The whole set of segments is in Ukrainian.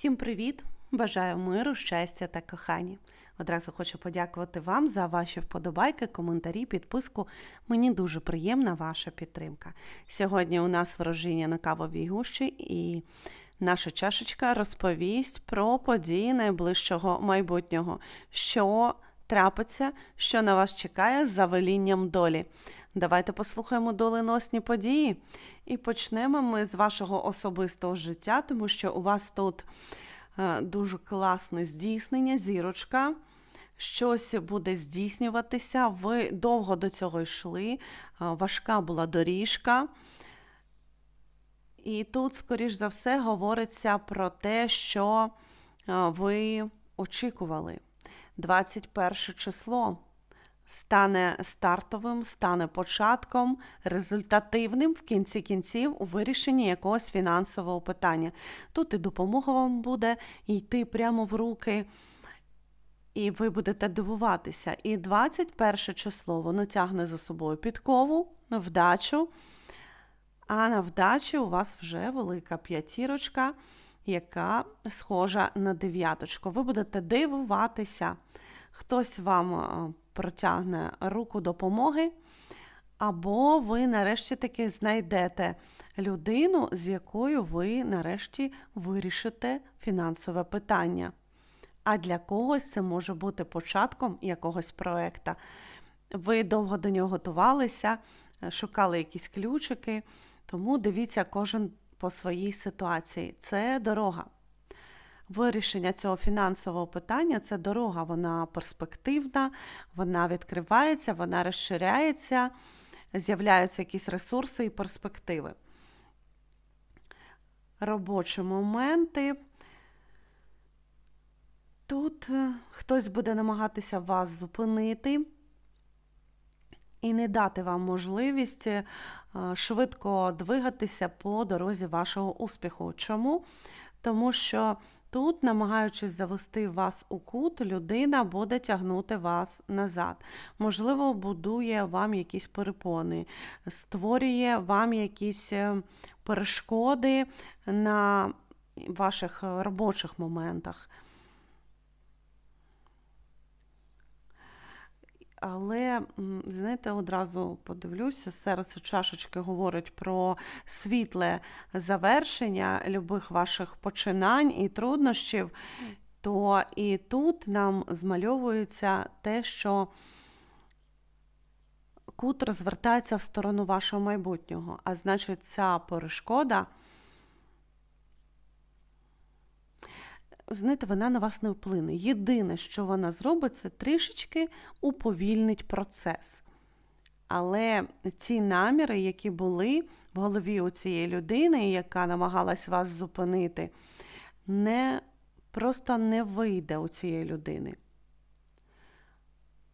Всім привіт! Бажаю миру, щастя та кохання. Одразу хочу подякувати вам за ваші вподобайки, коментарі, підписку. Мені дуже приємна ваша підтримка. Сьогодні у нас ворожіння на кавовій гущі і наша чашечка розповість про події найближчого майбутнього, що трапиться, що на вас чекає за велінням долі. Давайте послухаємо доленосні події. І почнемо ми з вашого особистого життя, тому що у вас тут е, дуже класне здійснення, зірочка. Щось буде здійснюватися. Ви довго до цього йшли, е, важка була доріжка. І тут, скоріш за все, говориться про те, що е, ви очікували. 21 число стане стартовим, стане початком, результативним в кінці кінців у вирішенні якогось фінансового питання. Тут і допомога вам буде йти прямо в руки. І ви будете дивуватися. І 21 число воно тягне за собою підкову, вдачу. А на вдачі у вас вже велика п'ятірочка, яка схожа на дев'яточку. Ви будете дивуватися. Хтось вам е, протягне руку допомоги, або ви нарешті таки знайдете людину, з якою ви нарешті вирішите фінансове питання. А для когось це може бути початком якогось проекта. Ви довго до нього готувалися, шукали якісь ключики, тому дивіться кожен по своїй ситуації. Це дорога. Вирішення цього фінансового питання це дорога, вона перспективна, вона відкривається, вона розширяється, з'являються якісь ресурси і перспективи. Робочі моменти. Тут е, хтось буде намагатися вас зупинити і не дати вам можливість е, швидко двигатися по дорозі вашого успіху. Чому? Тому що тут, намагаючись завести вас у кут, людина буде тягнути вас назад. Можливо, будує вам якісь перепони, створює вам якісь е, перешкоди на ваших робочих моментах. Але, знаєте, одразу подивлюся, серце чашечки говорить про світле завершення любих ваших починань і труднощів, то і тут нам змальовується те, що кут розвертається в сторону вашого майбутнього. А значить, ця перешкода. Знаєте, вона на вас не вплине. Єдине, що вона зробить, це трішечки уповільнить процес. Але ці наміри, які були в голові у цієї людини, яка намагалась вас зупинити, не, просто не вийде у цієї людини.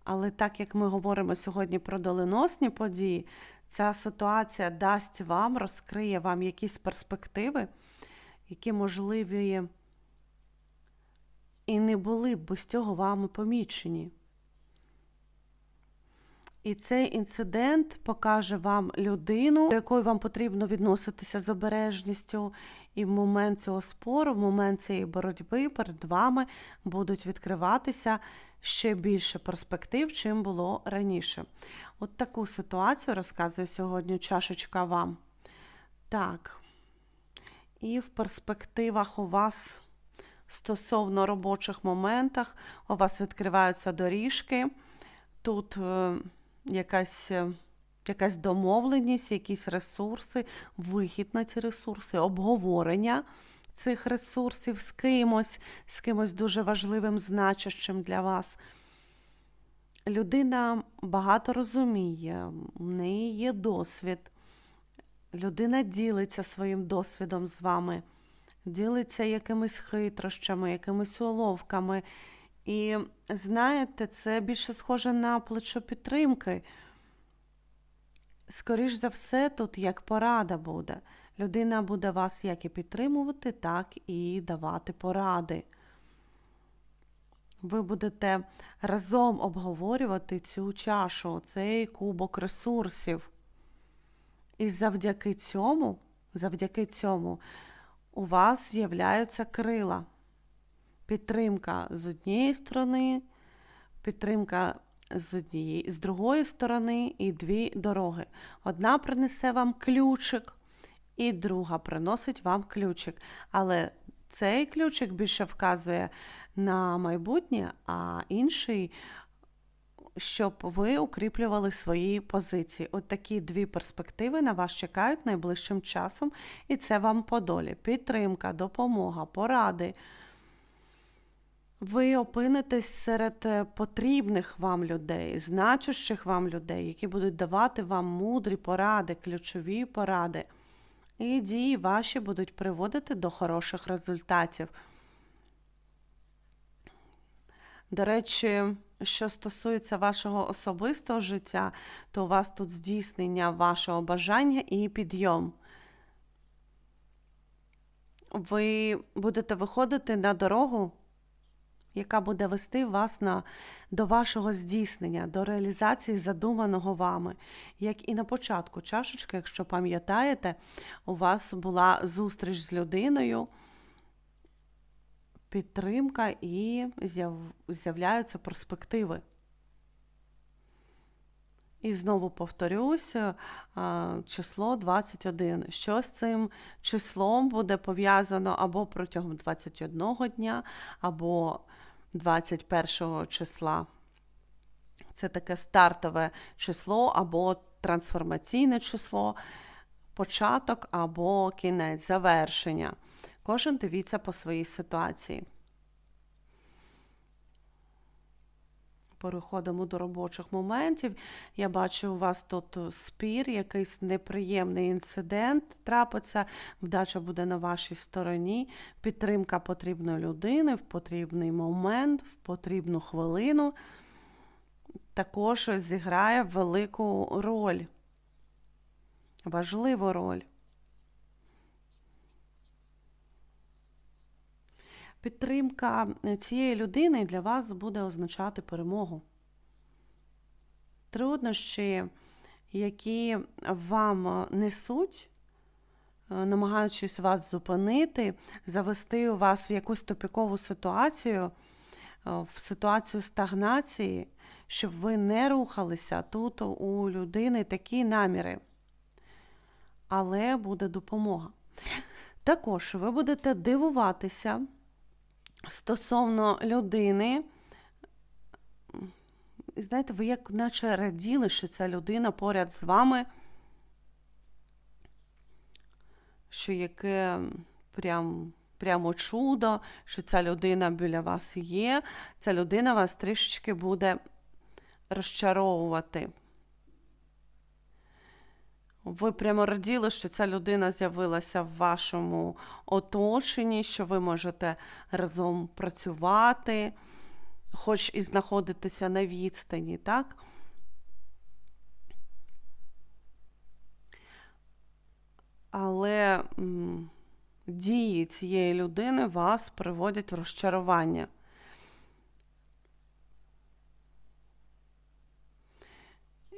Але так як ми говоримо сьогодні про доленосні події, ця ситуація дасть вам, розкриє вам якісь перспективи, які можливі і не були б без цього вами помічені. І цей інцидент покаже вам людину, до якої вам потрібно відноситися з обережністю, і в момент цього спору, в момент цієї боротьби перед вами будуть відкриватися ще більше перспектив, чим було раніше. От таку ситуацію розказує сьогодні чашечка вам. Так. І в перспективах у вас стосовно робочих моментах, у вас відкриваються доріжки, тут е, якась. Е, якась домовленість, якісь ресурси, вихід на ці ресурси, обговорення цих ресурсів з кимось, з кимось дуже важливим, значущим для вас. Людина багато розуміє, у неї є досвід. Людина ділиться своїм досвідом з вами ділиться якимись хитрощами, якимись уловками. І знаєте, це більше схоже на плечо підтримки. Скоріш за все, тут як порада буде. Людина буде вас як і підтримувати, так і давати поради. Ви будете разом обговорювати цю чашу, цей кубок ресурсів. І завдяки цьому, завдяки цьому у вас з'являються крила. Підтримка з однієї сторони, підтримка з, однієї, з другої сторони і дві дороги. Одна принесе вам ключик, і друга приносить вам ключик. Але цей ключик більше вказує на майбутнє, а інший, щоб ви укріплювали свої позиції. От такі дві перспективи на вас чекають найближчим часом, і це вам по долі. Підтримка, допомога, поради. Ви опинитесь серед е, потрібних вам людей, значущих вам людей, які будуть давати вам мудрі поради, ключові поради. І дії ваші будуть приводити до хороших результатів. До речі, що стосується вашого особистого життя, то у вас тут здійснення вашого бажання і підйом. Ви будете виходити на дорогу, яка буде вести вас на, до вашого здійснення, до реалізації задуманого вами. Як і на початку чашечки, якщо пам'ятаєте, у вас була зустріч з людиною, підтримка і з'являються перспективи. І знову повторюся, число 21. Що з цим числом буде пов'язано або протягом 21 дня, або 21 числа. Це таке стартове число або трансформаційне число, початок або кінець, завершення. Кожен дивіться по своїй ситуації. Переходимо до робочих моментів. Я бачу, у вас тут спір, якийсь неприємний інцидент трапиться, вдача буде на вашій стороні, підтримка потрібної людини в потрібний момент, в потрібну хвилину. Також зіграє велику роль, важливу роль. Підтримка цієї людини для вас буде означати перемогу. Труднощі, які вам несуть, е, намагаючись вас зупинити, завести вас в якусь тупікову ситуацію, е, в ситуацію стагнації, щоб ви не рухалися. Тут у людини такі наміри, але буде допомога. Також ви будете дивуватися стосовно людини, знаєте, ви як наче раділи, що ця людина поряд з вами, що яке прям, прямо чудо, що ця людина біля вас є, ця людина вас трішечки буде розчаровувати. Ви прямо раділи, що ця людина з'явилася в вашому оточенні, що ви можете разом працювати, хоч і знаходитися на відстані, так? Але дії цієї людини вас приводять в розчарування.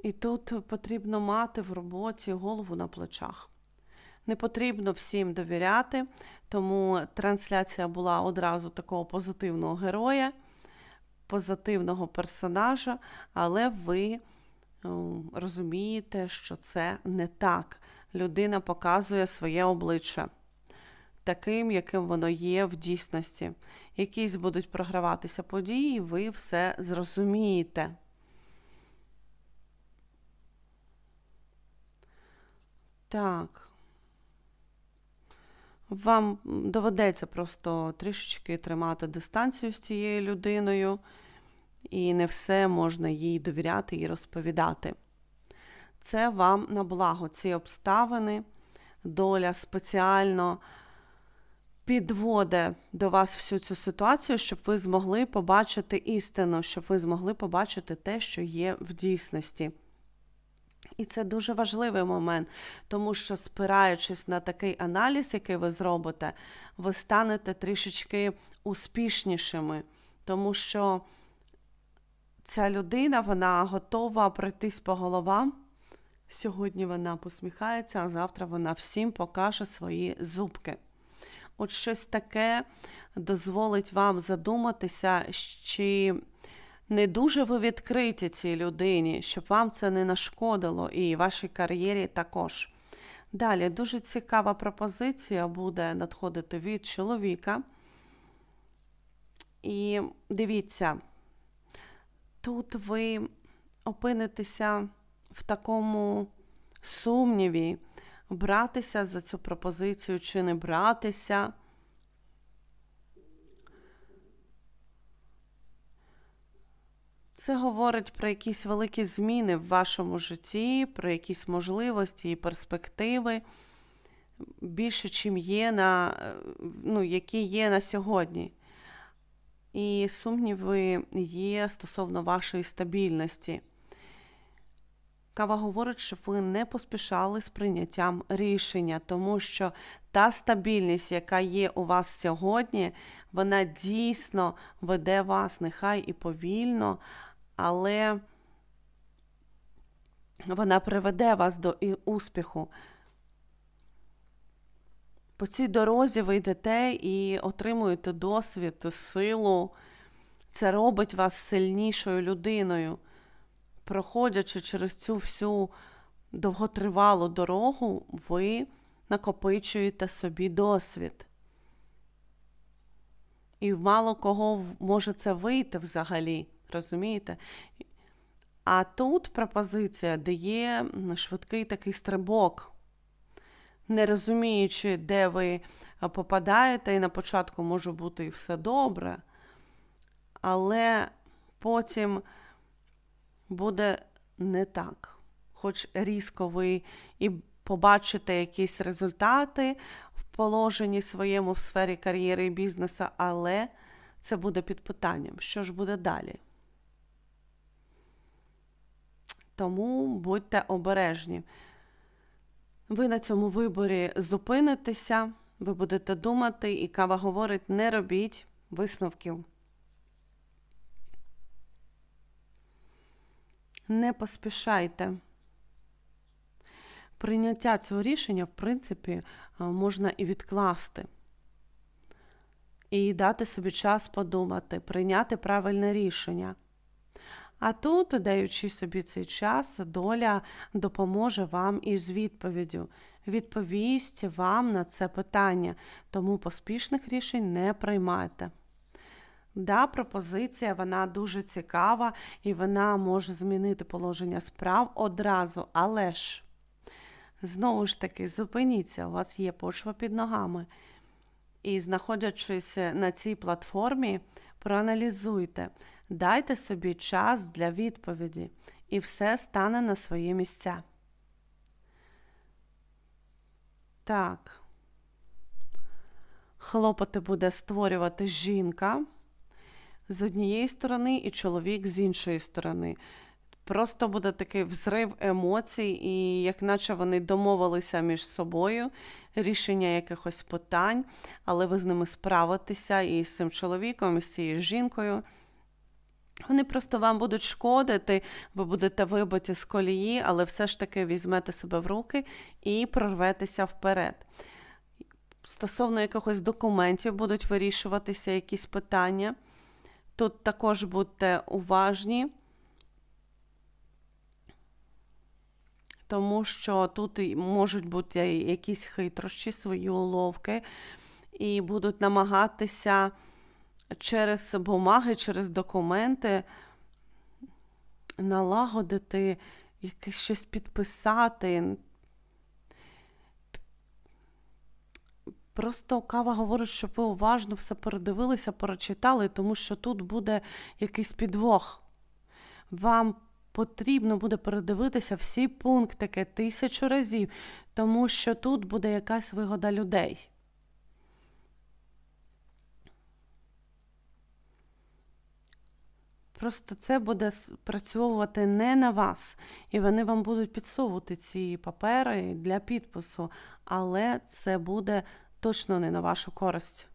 І тут потрібно мати в роботі голову на плечах. Не потрібно всім довіряти, тому трансляція була одразу такого позитивного героя, позитивного персонажа, але ви розумієте, що це не так. Людина показує своє обличчя таким, яким воно є в дійсності. Якісь будуть програватися події, ви все зрозумієте. Так. Вам доведеться просто трішечки тримати дистанцію з цією людиною, і не все можна їй довіряти і розповідати. Це вам на благо ці обставини, доля спеціально підводить до вас всю цю ситуацію, щоб ви змогли побачити істину, щоб ви змогли побачити те, що є в дійсності. І це дуже важливий момент, тому що, спираючись на такий аналіз, який ви зробите, ви станете трішечки успішнішими, тому що ця людина вона готова пройтись по головам. Сьогодні вона посміхається, а завтра вона всім покаже свої зубки. от щось таке дозволить вам задуматися, чи не дуже ви відкриті цій людині, щоб вам це не нашкодило і вашій кар'єрі також. Далі дуже цікава пропозиція буде надходити від чоловіка. І дивіться, тут ви опинитеся в такому сумніві, братися за цю пропозицію чи не братися. Це говорить про якісь великі зміни в вашому житті, про якісь можливості і перспективи, більше, чим є на, е, ну, які є на сьогодні. І сумніви є стосовно вашої стабільності. Кава говорить, щоб ви не поспішали з прийняттям рішення, тому що та стабільність, яка є у вас сьогодні, вона дійсно веде вас, нехай і повільно, але вона приведе вас до успіху. По цій дорозі ви йдете і отримуєте досвід, силу. Це робить вас сильнішою людиною. Проходячи через цю всю довготривалу дорогу, ви накопичуєте собі досвід. І в мало кого може це вийти взагалі, розумієте? А тут пропозиція дає швидкий такий стрибок, не розуміючи, де ви попадаєте, і на початку може бути і все добре, але потім буде не так. Хоч різко ви і побачите якісь результати в положенні своєму в сфері кар'єри і бізнесу, але це буде під питанням, що ж буде далі. Тому будьте обережні. Ви на цьому виборі зупинитеся, ви будете думати, і кава говорить, не робіть висновків. Не поспішайте. Прийняття цього рішення, в принципі, е, можна і відкласти. І дати собі час подумати, прийняти правильне рішення. А тут, даючи собі цей час, доля допоможе вам із відповіддю. Відповість вам на це питання, тому поспішних рішень не приймайте. Да, пропозиція, вона дуже цікава і вона може змінити положення справ одразу, але ж, знову ж таки, зупиніться, у вас є почва під ногами. І знаходячись на цій платформі, проаналізуйте, дайте собі час для відповіді, і все стане на свої місця. Так. Хлопоти буде створювати жінка з однієї сторони і чоловік з іншої сторони. Просто буде такий взрив емоцій, і як наче вони домовилися між собою рішення якихось питань, але ви з ними справитеся і з цим чоловіком, і з цією жінкою. Вони просто вам будуть шкодити, ви будете вибиті з колії, але все ж таки візьмете себе в руки і прорветеся вперед. Стосовно якихось документів будуть вирішуватися якісь питання. Тут також будьте уважні, тому що тут можуть бути якісь хитрощі, свої уловки, і будуть намагатися через бумаги, через документи налагодити, якесь щось підписати. Просто кава говорить, щоб ви уважно все передивилися, прочитали, тому що тут буде якийсь підвох. Вам потрібно буде передивитися всі пунктики тисячу разів, тому що тут буде якась вигода людей. Просто це буде спрацьовувати не на вас, і вони вам будуть підсовувати ці папери для підпису, але це буде точно не на вашу користь.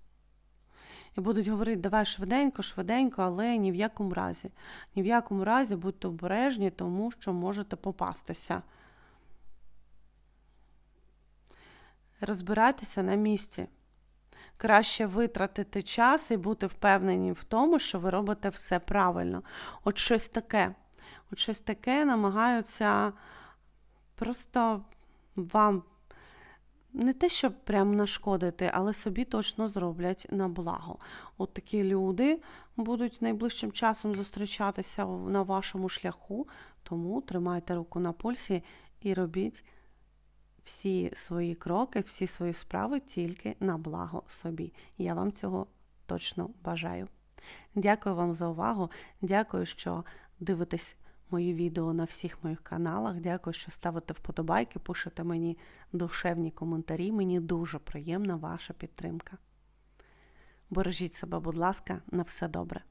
І будуть говорити, давай швиденько, швиденько, але ні в якому разі. Ні в якому разі будьте обережні, тому що можете попастися. Розбирайтеся на місці. Краще витратити час і бути впевнені в тому, що ви робите все правильно. От щось таке. От щось таке намагаються просто вам не те, щоб прям нашкодити, але собі точно зроблять на благо. От такі люди будуть найближчим часом зустрічатися на вашому шляху, тому тримайте руку на пульсі і робіть всі свої кроки, всі свої справи тільки на благо собі. Я вам цього точно бажаю. Дякую вам за увагу. Дякую, що дивитесь мої відео на всіх моїх каналах. Дякую, що ставите вподобайки, пишете мені душевні коментарі. Мені дуже приємна ваша підтримка. Бережіть себе, будь ласка, на все добре.